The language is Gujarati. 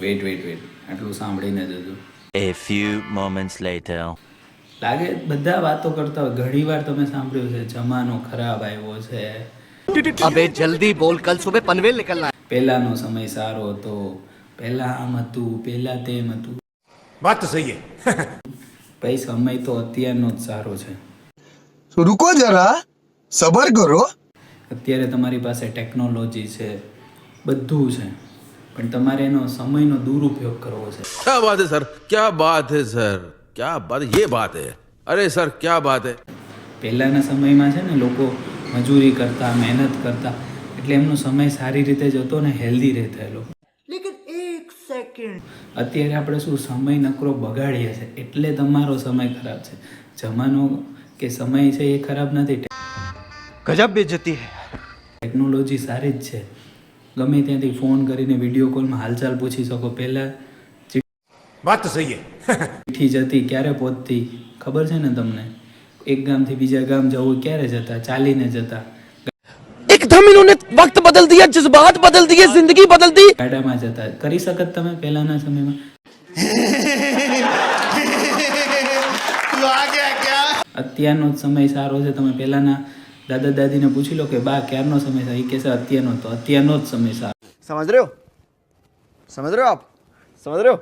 વેઇટ વેટ વેઇટ આટલું સાંભળીને જજો A few moments later. લાગે બધા વાતો કરતા હોય. ઘણીવાર તમે સાંભળ્યું છે જમાનો ખરાબ આવ્યો છે. અબે જલ્દી બોલ કલ સુબહ પનવેલ નીકળના. પહેલાનો સમય સારો હતો. પહેલા આમ હતું પહેલા તેમ હતું. વાત તો સહી ભાઈ સમય તો અત્યારનો જ સારો છે. તો રૂકો જરા. સબર કરો. અત્યારે તમારી પાસે ટેકનોલોજી છે. બધું છે. પણ તમારે એનો સમયનો દુરુપયોગ કરવો છે. ક્યાં વાત હે સર ક્યાં વાત હે સર ક્યાં વાત યે વાત હે અરે સર ક્યાં વાત હે પહેલાના સમયમાં છે ને લોકો મજૂરી કરતા મહેનત કરતા એટલે એમનો સમય સારી રીતે જતો ને હેલ્ધી રહેતા એક સેકન્ડ અત્યારે આપણે શું સમય નકરો બગાડીએ છીએ એટલે તમારો સમય ખરાબ છે. જમાનો કે સમય છે એ ખરાબ નથી. ગજબ બે બેજતી ટેકનોલોજી સારી જ છે. ગમે ત્યાંથી ફોન કરીને વીડિયો કોલમાં હાલચાલ પૂછી શકો. પહેલાં વાત સહી ચીઠી જતી ક્યારે પહોંચતી? ખબર છે ને તમને? એક ગામથી બીજા ગામ જવું ક્યારે જતા? ચાલીને જતા. એકદમ ઇન્હોને વક્ત બદલ દિયા જજ્બાત બદલ દિયે જિંદગી બદલ દી ગાડામાં જતા. કરી શકત તમે પહેલાના સમયમાં? અત્યારનો સમય સારો છે તમે પહેલાના દાદા દાદીને પૂછી લો કે બા, ક્યારનો સમય થાય એ કહેશે, અત્યારનો. તો અત્યારનો જ સમય સમજ રહ્યો? સમજ રહ્યો આપ? સમજ રહ્યો?